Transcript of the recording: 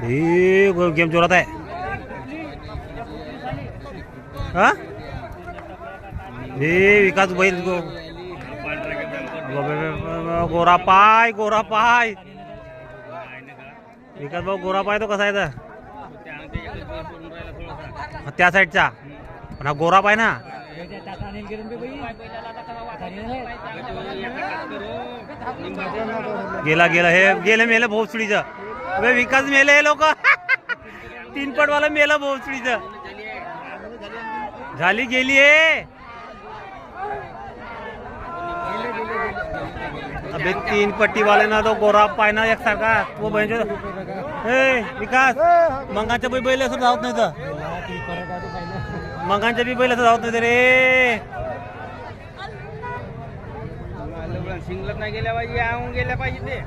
हे गेम जोरात आहे. हा? हे विकास बैल गो. गोरा पाय गोरा पाय. विकास भाऊ गोरा पाय तो कसा आहे तर त्या साईडचा. पण हा गोरा पाय ना. गेला गेला. हे गेलं मेलं भोसडीचं अबे विकास मेले हे लोक. तीनपटवाला मेलं भोसडीचं झाली गेली हे. अबे तीन पट्टी वाले ना तो गोरा पाय ना एक सारखा तो बहिण हे विकास मंगाच्या बी बैल असं धावत नाही तर मंगांच्या बी बैल असं धावत नाही तर रे. सिंगलत नाही गेल्या पाहिजे आऊन गेल्या पाहिजे ते.